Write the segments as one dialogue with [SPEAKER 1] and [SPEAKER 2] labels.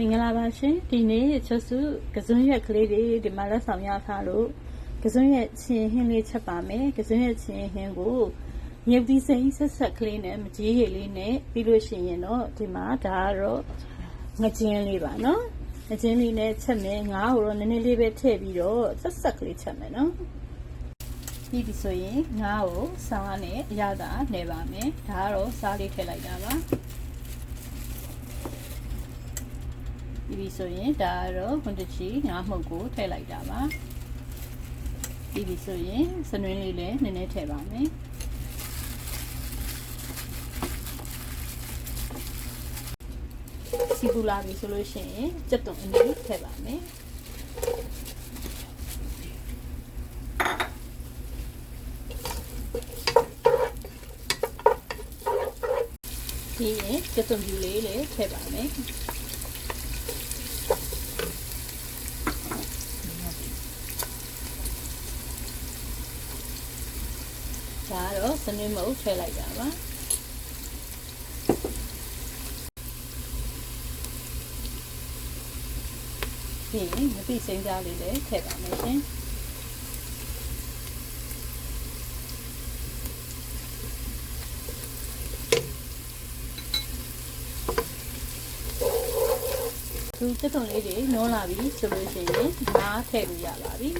[SPEAKER 1] မင်္ဂလာပါရှင်ဒီနေ့ချွတ်စုကစွန်းရက်ကလေးတွေဒီမှာလက်ဆောင်ရထားလို့ကစွန်းရက်ချင်းဟင်းလေးချက်ပါမယ်ကစွန်းရက်ချင်းဟင်းကိုမြုပ်သီးစိမ်းဆက်ဆက်ကလေးနဲ့မကြီးရည်လေးနဲ့ပြီးလို့ရှိရင်တော့ဒီမှာဒါကတော့ငကြင်းလေးပါနော်ငကြင်းလေးနဲ့ချက်မယ်ငါ့ကိုတော့နည်းနည်းလေးပဲထည့်ပြီးတော့ဆက်ဆက်ကလေးချက်မယ်နော်ပြီးပြီဆိုရင်ငါ့ကိုစားနဲ့အရသာနေပါမယ်ဒါကတော့စားလေးထည့်လိုက်တာပါ ပြီးပြီဆိုရင်ဒါကတော့ခွန်တချီငါးမှုတ်ကိုထည့်လိုက်တာပါပြီးပြီဆိုရင်စနွင်းလေးလည်းနည်းနည်းထည့်ပါမယ်စီပူလာပြီဆိုလို့ရှိရင်ကြက်တုံအနည်းထည့်ပါမယ်ဒီရင်ကြက်တုံပြူလေးလည်းထည့်ပါမယ် ဒါကတော့စနစ်မုတ်ထည့်လိုက်တာပါပြီးရင်မပိစိမ်းသားလေးလည်းထည့်ပါမယ်ရှင်သူတက်တုံလေးတွေနိုးလာပြီဆိုလို့ရှိရင်ငါးထည့်လို့ရပါပြီ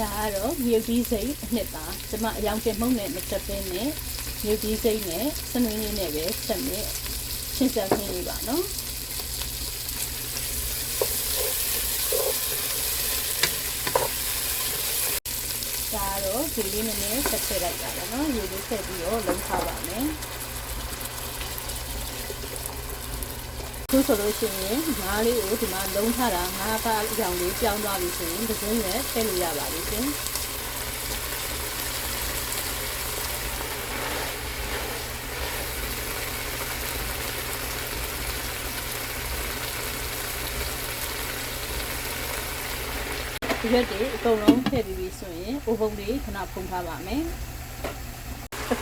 [SPEAKER 1] ဒါကတော့မြုပ်ပြီးစိတ်အနှစ်ပါကျမအယောင်တင်မှုန့်နဲ့မချက်ပင်းနဲ့မြုပ်ပြီးစိတ်နဲ့စနွေးလေးနဲ့ပဲဆက်နဲ့ရှင်းစခင်းလေးပါနော်ဒါတော့ဒီလေးနည်းနည်းဆက်ထည့်လိုက်တာပါနော်ရေလေးထည့်ပြီးတော့လုံးထားပါမယ် ခုဆိုလို့ရှိရင်ငါးလေးကိုဒီမှာလုံးထားတာငါးပါးအကြောင်လေးပြောင်းသွားပြီဆိုရင်ဒီစင်းနဲ့ထည့်လို့ရပါပြီရှင်ဒီရက်တွေအကုန်လုံးထည့်ပြီးပြီဆိုရင်အိုဗုံလေးခဏဖုံးထားပါမယ်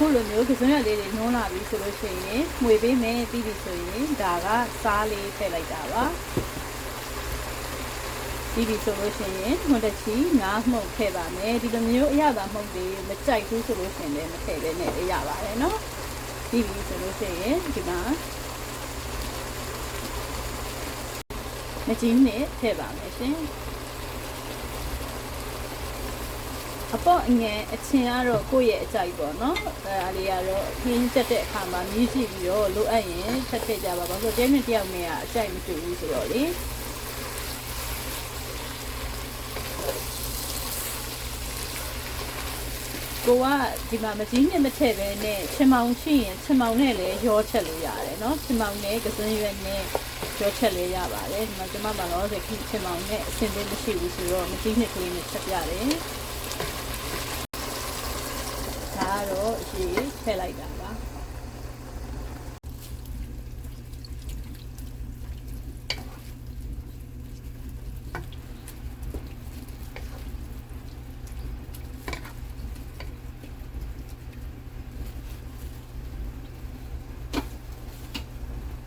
[SPEAKER 1] အခုလိုမျိုးကစွန်းရလေးတွေနှုံးလာပြီဆိုလို့ရှိရင်မှွေပေးမယ်ပြီးပြီဆိုရင်ဒါကစားလေးထည့်လိုက်တာပါပြီးပြီဆိုလို့ရှိရင်ဟွန်တချီငါးမှုတ်ထည့်ပါမယ်ဒီလိုမျိုးအရသာမှုတ်တွေမကြိုက်ဘူးဆိုလို့ရှိရင်လည်းမထည့်ဘဲနဲ့ရပါတယ်နော်ပြီးပြီဆိုလို့ရှိရင်ဒီမှာမကြီးနဲ့ထည့်ပါမယ်ရှင် အပေါ့အငယ်အချင်းကတော့ကိုယ့်ရဲ့အကြိုက်ပေါ့နော်အဲဒါလေးကတော့ခင်းချက်တဲ့အခါမှာမြည်ကြည့်ပြီးတော့လိုအပ်ရင်ထပ်ထည့်ကြပါဘာလို့တဲနဲ့တယောက်နဲ့ကအကြိုက်မတူဘူးဆိုတော့လေကိုကဒီမှာမကြီးနဲ့မထည့်ပဲနဲ့ချင်မောင်ရှိရင်ချင်မောင်နဲ့လည်းရောချက်လို့ရတယ်เนาะချင်မောင်နဲ့ကစွန်းရွက်နဲ့ရောချက်လေးရပါတယ်ဒီမှာကျွန်မမလောဆယ်ခင်းချင်မောင်နဲ့အဆင်သင့်မရှိဘူးဆိုတော့မကြီးနဲ့ကလေးနဲ့ချက်ပြရတယ် ဒါကတော့ရေထည့်လိုက်တာပါ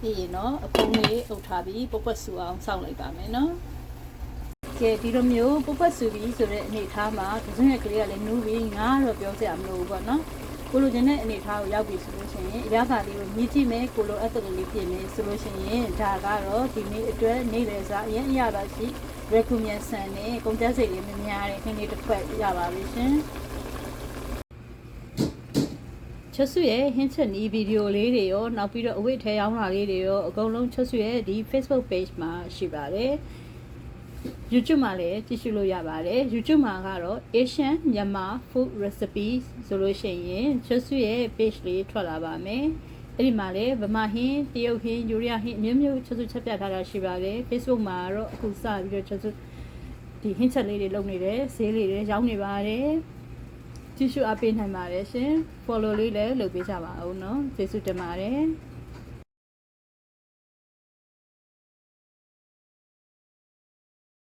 [SPEAKER 1] ပြီးရင်တော့အပုံးလေးအုပ်ထားပြီးပုတ်ပွက်ဆူအောင်စောင့်လိုက်ပါမယ်နော်ကဲဒီလိုမျိုးပုတ်ပွက်ဆူပြီးဆိုတဲ့အနေထားမှာဒဇွန်းရဲ့ကလေးကလည်းနူးပြီးငါတော့ပြောစရာမလိုဘူးပေါ့နော် ကိုလိုချင်တဲ့အနေထားကိုရောက်ပြီဆိုလို့ရှိရင်အရသာလေးကိုမြည်ကြည့်မယ်ကိုလိုအပ်တဲ့လေးပြင်မယ်ဆိုလို့ရှိရင်ဒါကတော့ဒီနေ့အတွက်နေ့လယ်စာအရင်အရသာရှိ recommend ဆန်နဲ့ကုန်ကျစရိတ်လေးမများတဲ့ခင်းလေးတစ်ခွက်ရပါပြီရှင်ချွတ်စုရဲ့ဟင်းချက်နီးဗီဒီယိုလေးတွေရောနောက်ပြီးတော့အဝိတ်ထဲရောင်းတာလေးတွေရောအကုန်လုံးချွတ်စုရဲ့ဒီ Facebook page မှာရှိပါတယ် YouTube မှာလည်းကြည့်ရှုလို့ရပါတယ် YouTube မှာကတော့ Asian Myanmar Food Recipes ဆိုလို့ရှိရင်ချွတ်စုရဲ့ page လေးထွက်လာပါမယ်အဲ့ဒီမှာလည်းဗမာဟင်းတရုတ်ဟင်းယူရီးယားဟင်းအမျိုးမျိုးချွတ်စုချက်ပြထားတာရှိပါတယ် Facebook မှာတော့အခုစပြီးတော့ချွတ်စုဒီဟင်းချက်လေးတွေလုပ်နေတယ်ဈေးလေးတွေရောင်းနေပါတယ်ကြည့်ရှုအပေးနိုင်ပါတယ်ရှင် follow လေးလည်းလုပ်ပေးကြပါဦးเนาะကျေးဇူးတင်ပါတယ်